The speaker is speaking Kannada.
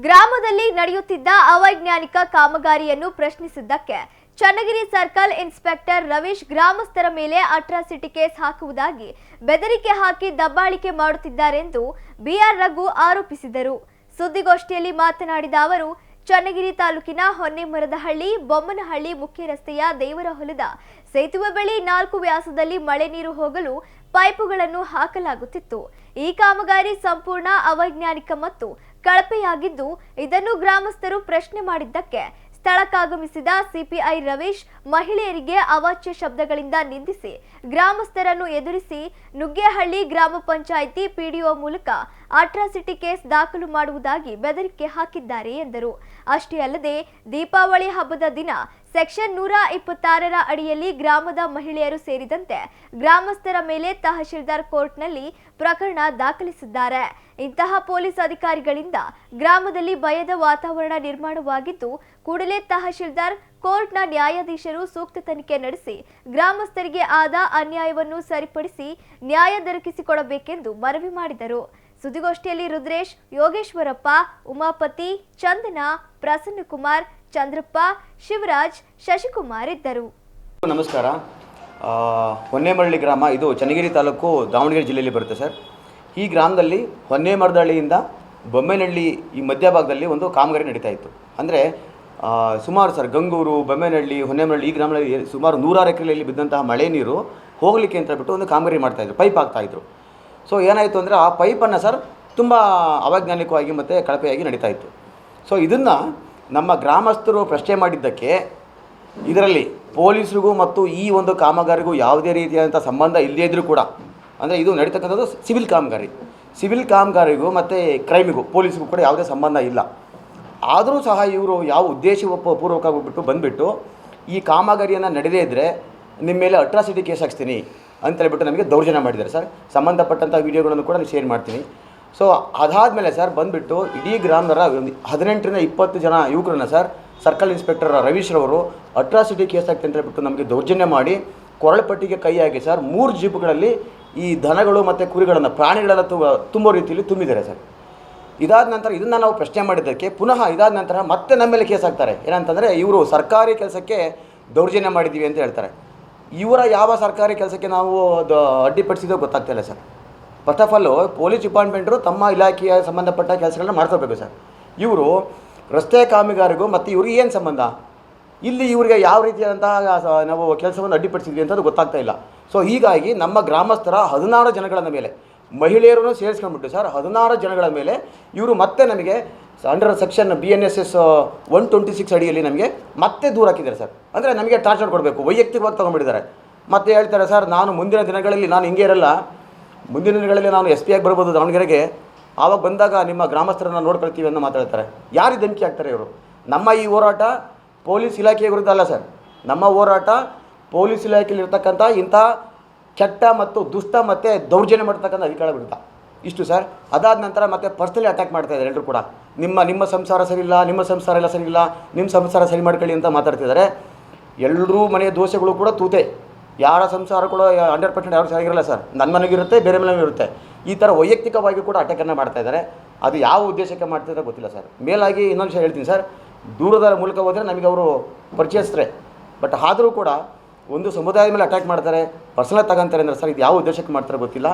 ಗ್ರಾಮದಲ್ಲಿ ನಡೆಯುತ್ತಿದ್ದ ಅವೈಜ್ಞಾನಿಕ ಕಾಮಗಾರಿಯನ್ನು ಪ್ರಶ್ನಿಸಿದ್ದಕ್ಕೆ ಚನ್ನಗಿರಿ ಸರ್ಕಲ್ ಇನ್ಸ್ಪೆಕ್ಟರ್ ರವೀಶ್ ಗ್ರಾಮಸ್ಥರ ಮೇಲೆ ಅಟ್ರಾಸಿಟಿ ಕೇಸ್ ಹಾಕುವುದಾಗಿ ಬೆದರಿಕೆ ಹಾಕಿ ದಬ್ಬಾಳಿಕೆ ಮಾಡುತ್ತಿದ್ದಾರೆಂದು ಬಿಆರ್ ರಘು ಆರೋಪಿಸಿದರು. ಸುದ್ದಿಗೋಷ್ಠಿಯಲ್ಲಿ ಮಾತನಾಡಿದ ಅವರು, ಚನ್ನಗಿರಿ ತಾಲೂಕಿನ ಹೊನ್ನೆಮರದಹಳ್ಳಿ, ಬೊಮ್ಮನಹಳ್ಳಿ ಮುಖ್ಯ ರಸ್ತೆಯ ದೇವರಹೊಲದ ಸೇತುವೆ ಬಳಿ ನಾಲ್ಕು ವ್ಯಾಸದಲ್ಲಿ ಮಳೆ ನೀರು ಹೋಗಲು ಪೈಪುಗಳನ್ನು ಹಾಕಲಾಗುತ್ತಿತ್ತು. ಈ ಕಾಮಗಾರಿ ಸಂಪೂರ್ಣ ಅವೈಜ್ಞಾನಿಕ ಮತ್ತು ಕಳಪೆಯಾಗಿದ್ದು, ಇದನ್ನು ಗ್ರಾಮಸ್ಥರು ಪ್ರಶ್ನೆ ಮಾಡಿದ್ದಕ್ಕೆ ಸ್ಥಳಕ್ಕಾಗಮಿಸಿದ ಸಿಪಿಐ ರವೀಶ್ ಮಹಿಳೆಯರಿಗೆ ಅವಾಚ್ಯ ಶಬ್ದಗಳಿಂದ ನಿಂದಿಸಿ ಗ್ರಾಮಸ್ಥರನ್ನು ಎದುರಿಸಿ ನುಗ್ಗೇಹಳ್ಳಿ ಗ್ರಾಮ ಪಂಚಾಯಿತಿ ಪಿಡಿಒ ಮೂಲಕ ಅಟ್ರಾಸಿಟಿ ಕೇಸ್ ದಾಖಲು ಮಾಡುವುದಾಗಿ ಬೆದರಿಕೆ ಹಾಕಿದ್ದಾರೆ ಎಂದರು. ಅಷ್ಟೇ ಅಲ್ಲದೆ, ದೀಪಾವಳಿ ಹಬ್ಬದ ದಿನ ಸೆಕ್ಷನ್ ನೂರ ಇಪ್ಪತ್ತಾರರ ಅಡಿಯಲ್ಲಿ ಗ್ರಾಮದ ಮಹಿಳೆಯರು ಸೇರಿದಂತೆ ಗ್ರಾಮಸ್ಥರ ಮೇಲೆ ತಹಶೀಲ್ದಾರ್ ಕೋರ್ಟ್ನಲ್ಲಿ ಪ್ರಕರಣ ದಾಖಲಿಸಿದ್ದಾರೆ. ಇಂತಹ ಪೊಲೀಸ್ ಅಧಿಕಾರಿಗಳಿಂದ ಗ್ರಾಮದಲ್ಲಿ ಭಯದ ವಾತಾವರಣ ನಿರ್ಮಾಣವಾಗಿದ್ದು, ಕೂಡಲೇ ತಹಶೀಲ್ದಾರ್ ಕೋರ್ಟ್ನ ನ್ಯಾಯಾಧೀಶರು ಸೂಕ್ತ ತನಿಖೆ ನಡೆಸಿ, ಗ್ರಾಮಸ್ಥರಿಗೆ ಆದ ಅನ್ಯಾಯವನ್ನು ಸರಿಪಡಿಸಿ ನ್ಯಾಯ ದೊರಕಿಸಿಕೊಡಬೇಕೆಂದು ಮನವಿ ಮಾಡಿದರು. ಸುದ್ದಿಗೋಷ್ಠಿಯಲ್ಲಿ ರುದ್ರೇಶ್, ಯೋಗೇಶ್ವರಪ್ಪ, ಉಮಾಪತಿ, ಚಂದನ, ಪ್ರಸನ್ನಕುಮಾರ್ ಚಂದ್ರಪ್ಪ, ಶಿವರಾಜ್, ಶಶಿಕುಮಾರ್ ಇದ್ದರು. ನಮಸ್ಕಾರ. ಹೊನ್ನೇಮರಳ್ಳಿ ಗ್ರಾಮ, ಇದು ಚನ್ನಗಿರಿ ತಾಲೂಕು ದಾವಣಗೆರೆ ಜಿಲ್ಲೆಯಲ್ಲಿ ಬರುತ್ತೆ ಸರ್. ಈ ಗ್ರಾಮದಲ್ಲಿ ಹೊನ್ನೇಮರದಹಳ್ಳಿಯಿಂದ ಬೊಮ್ಮೆನಹಳ್ಳಿ ಈ ಮಧ್ಯಭಾಗದಲ್ಲಿ ಒಂದು ಕಾಮಗಾರಿ ನಡೀತಾ ಇತ್ತು. ಅಂದರೆ ಸುಮಾರು ಸರ್, ಗಂಗೂರು, ಬೊಮ್ಮೆನಹಳ್ಳಿ, ಹೊನ್ನೇಮರಳ್ಳಿ ಈ ಗ್ರಾಮದಲ್ಲಿ ಸುಮಾರು ನೂರಾರು ಎಕರೆಯಲ್ಲಿ ಬಿದ್ದಂತಹ ಮಳೆ ನೀರು ಹೋಗಲಿಕ್ಕೆ ಅಂತ ಬಿಟ್ಟು ಒಂದು ಕಾಮಗಾರಿ ಮಾಡ್ತಾಯಿದ್ರು ಪೈಪ್ ಹಾಕ್ತಾಯಿದ್ರು ಸೊ ಏನಾಯಿತು ಅಂದರೆ, ಆ ಪೈಪನ್ನು ಸರ್, ತುಂಬ ಅವೈಜ್ಞಾನಿಕವಾಗಿ ಮತ್ತು ಕಳಪೆಯಾಗಿ ನಡೀತಾ ಇತ್ತು. ಸೊ ಇದನ್ನು ನಮ್ಮ ಗ್ರಾಮಸ್ಥರು ಪ್ರಶ್ನೆ ಮಾಡಿದ್ದಕ್ಕೆ ಇದರಲ್ಲಿ ಪೊಲೀಸರಿಗೂ ಮತ್ತು ಈ ಒಂದು ಕಾಮಗಾರಿಗೂ ಯಾವುದೇ ರೀತಿಯಾದಂಥ ಸಂಬಂಧ ಇಲ್ಲದೇ ಇದ್ದರೂ ಕೂಡ, ಅಂದರೆ ಇದು ನಡೀತಕ್ಕಂಥದ್ದು ಸಿವಿಲ್ ಕಾಮಗಾರಿ. ಸಿವಿಲ್ ಕಾಮಗಾರಿಗೂ ಮತ್ತು ಕ್ರೈಮಿಗೂ ಪೊಲೀಸ್ಗೂ ಕೂಡ ಯಾವುದೇ ಸಂಬಂಧ ಇಲ್ಲ. ಆದರೂ ಸಹ ಇವರು ಯಾವ ಉದ್ದೇಶ ಪೂರ್ವಕ ಹೋಗ್ಬಿಟ್ಟು ಬಂದುಬಿಟ್ಟು ಈ ಕಾಮಗಾರಿಯನ್ನು ನಡೆದೇ ಇದ್ದರೆ ನಿಮ್ಮ ಮೇಲೆ ಅಟ್ರಾಸಿಟಿ ಕೇಸ್ ಹಾಕ್ತೀನಿ ಅಂತ ಹೇಳ್ಬಿಟ್ಟು ನಮಗೆ ದೌರ್ಜನ್ಯ ಮಾಡಿದ್ದಾರೆ ಸರ್. ಸಂಬಂಧಪಟ್ಟಂಥ ವೀಡಿಯೋಗಳನ್ನು ಕೂಡ ನಾನು ಶೇರ್ ಮಾಡ್ತೀನಿ. ಸೊ ಅದಾದಮೇಲೆ ಸರ್ ಬಂದುಬಿಟ್ಟು ಇಡೀ ಗ್ರಾಮದರ ಒಂದು ಹದಿನೆಂಟರಿಂದ ಇಪ್ಪತ್ತು ಜನ ಯುವಕರನ್ನ ಸರ್ ಸರ್ಕಲ್ ಇನ್ಸ್ಪೆಕ್ಟರ್ ರವೀಶ್ರವರು ಅಟ್ರಾಸಿಟಿ ಕೇಸ್ ಆಗ್ತಂತ ಅಂತ ಹೇಳ್ಬಿಟ್ಟು ನಮಗೆ ದೌರ್ಜನ್ಯ ಮಾಡಿ ಕೊರಳಪಟ್ಟಿಗೆ ಕೈ ಹಾಕಿ ಸರ್ ಮೂರು ಜೀಪ್ಗಳಲ್ಲಿ ಈ ದನಗಳು ಮತ್ತು ಕುರಿಗಳನ್ನು ಪ್ರಾಣಿಗಳೆಲ್ಲ ತು ತುಂಬೋ ರೀತಿಯಲ್ಲಿ ತುಂಬಿದ್ದಾರೆ ಸರ್ ಇದಾದ ನಂತರ ಇದನ್ನು ನಾವು ಪ್ರಶ್ನೆ ಮಾಡಿದ್ದಕ್ಕೆ ಪುನಃ ಇದಾದ ನಂತರ ಮತ್ತೆ ನಮ್ಮ ಮೇಲೆ ಕೇಸ್ ಹಾಕ್ತಾರೆ ಏನಂತಂದರೆ ಇವರು ಸರ್ಕಾರಿ ಕೆಲಸಕ್ಕೆ ದೌರ್ಜನ್ಯ ಮಾಡಿದ್ದೀವಿ ಅಂತ ಹೇಳ್ತಾರೆ. ಇವರ ಯಾವ ಸರ್ಕಾರಿ ಕೆಲಸಕ್ಕೆ ನಾವು ಅಡ್ಡಿಪಡಿಸಿದೋ ಗೊತ್ತಾಗ್ತಿಲ್ಲ sir first of all police ಡಿಪಾರ್ಟ್ಮೆಂಟರು ತಮ್ಮ ಇಲಾಖೆಯ ಸಂಬಂಧಪಟ್ಟ ಕೆಲಸಗಳನ್ನ ಮಾಡ್ಕೋಬೇಕು ಸರ್. ಇವರು ರಸ್ತೆ ಕಾಮಗಾರಿಗೂ ಮತ್ತು ಇವ್ರಿಗೆ ಏನು ಸಂಬಂಧ? ಇಲ್ಲಿ ಇವರಿಗೆ ಯಾವ ರೀತಿಯಾದಂತಹ ನಾವು ಕೆಲಸವನ್ನು ಅಡ್ಡಿಪಡಿಸಿದ್ವಿ ಅಂತ ಗೊತ್ತಾಗ್ತಾ ಇಲ್ಲ. ಸೊ ಹೀಗಾಗಿ ನಮ್ಮ ಗ್ರಾಮಸ್ಥರ ಹದಿನಾರು ಜನಗಳ ಮೇಲೆ, ಮಹಿಳೆಯರನ್ನು ಸೇರಿಸ್ಕೊಂಡ್ಬಿಟ್ಟು ಸರ್, ಹದಿನಾರು ಜನಗಳ ಮೇಲೆ ಇವರು ಮತ್ತೆ ನಮಗೆ under section B N S S one twenty six ಅಡಿಯಲ್ಲಿ ನಮಗೆ ಮತ್ತೆ ದೂರ ಹಾಕಿದ್ದಾರೆ ಸರ್. ಅಂದರೆ ನಮಗೆ ಟಾರ್ಚರ್ ಕೊಡಬೇಕು, ವೈಯಕ್ತಿಕವಾಗಿ ತೊಗೊಂಡ್ಬಿಟ್ಟಿದ್ದಾರೆ. ಮತ್ತೆ ಹೇಳ್ತಾರೆ ಸರ್, ನಾನು ಮುಂದಿನ ದಿನಗಳಲ್ಲಿ ನಾನು ಹಿಂಗೆ ಇರಲ್ಲ. ಮುಂದಿನ ದಿನಗಳಲ್ಲಿ ನಾನು ಎಸ್ ಪಿ ಆಗಿ ಬರ್ಬೋದು ದಾವಣಗೆರೆಗೆ. ಆವಾಗ ಬಂದಾಗ ನಿಮ್ಮ ಗ್ರಾಮಸ್ಥರನ್ನ ನೋಡ್ಕೊಳ್ತೀವಿ ಅಂತ ಮಾತಾಡ್ತಾರೆ. ಯಾರು ಧಮಕಿ ಆಗ್ತಾರೆ ಇವರು? ನಮ್ಮ ಈ ಹೋರಾಟ ಪೊಲೀಸ್ ಇಲಾಖೆಯ ವಿರುದ್ಧ ಅಲ್ಲ ಸರ್. ನಮ್ಮ ಹೋರಾಟ ಪೊಲೀಸ್ ಇಲಾಖೆಯಲ್ಲಿರ್ತಕ್ಕಂಥ ಇಂಥ ಕೆಟ್ಟ ಮತ್ತು ದುಷ್ಟ ಮತ್ತು ದೌರ್ಜನ್ಯ ಮಾಡ್ತಕ್ಕಂಥ ಅಧಿಕಾರ ವಿರುದ್ಧ. ಇಷ್ಟು ಸರ್. ಅದಾದ ನಂತರ ಮತ್ತೆ ಪರ್ಸ್ನಲಿ ಅಟ್ಯಾಕ್ ಮಾಡ್ತಾ ಇದ್ದಾರೆ ಎಲ್ಲರೂ ಕೂಡ. ನಿಮ್ಮ ನಿಮ್ಮ ಸಂಸಾರ ಸರಿಯಿಲ್ಲ, ನಿಮ್ಮ ಸಂಸಾರ ಎಲ್ಲ ಸರಿಯಿಲ್ಲ, ನಿಮ್ಮ ಸಂಸಾರ ಸರಿ ಮಾಡ್ಕೊಳ್ಳಿ ಅಂತ ಮಾತಾಡ್ತಿದ್ದಾರೆ. ಎಲ್ಲರೂ ಮನೆಯ ದೋಷಗಳು ಕೂಡ ತೂತೆ. ಯಾರ ಸಂಸಾರ ಕೂಡ ಹಂಡ್ರೆಡ್ ಪರ್ಸೆಂಟ್ ಯಾರು ಚೆನ್ನಾಗಿರಲ್ಲ ಸರ್. ನನ್ನ ಮನೆಗಿರುತ್ತೆ ಬೇರೆ ಮನೆಗೂ ಇರುತ್ತೆ. ಈ ಥರ ವೈಯಕ್ತಿಕವಾಗಿ ಕೂಡ ಅಟ್ಯಾಕನ್ನು ಮಾಡ್ತಾ ಇದ್ದಾರೆ ಅದು ಯಾವ ಉದ್ದೇಶಕ್ಕೆ ಮಾಡ್ತಿದ್ರೆ ಗೊತ್ತಿಲ್ಲ ಸರ್. ಮೇಲಾಗಿ ಇನ್ನೊಂದು ವಿಷಯ ಹೇಳ್ತೀನಿ ಸರ್. ದೂರದ ಮೂಲಕ ಹೋದರೆ ನಮಗೆ ಅವರು ಪರಿಚಯಿಸ್ತಾರೆ. ಬಟ್ ಆದರೂ ಕೂಡ ಒಂದು ಸಮುದಾಯದ ಮೇಲೆ ಅಟ್ಯಾಕ್ ಮಾಡ್ತಾರೆ ಪರ್ಸನಲ್ ತಗೊಂತಾರೆ ಅಂದರೆ ಸರ್, ಇದು ಯಾವ ಉದ್ದೇಶಕ್ಕೆ ಮಾಡ್ತಾರೆ ಗೊತ್ತಿಲ್ಲ.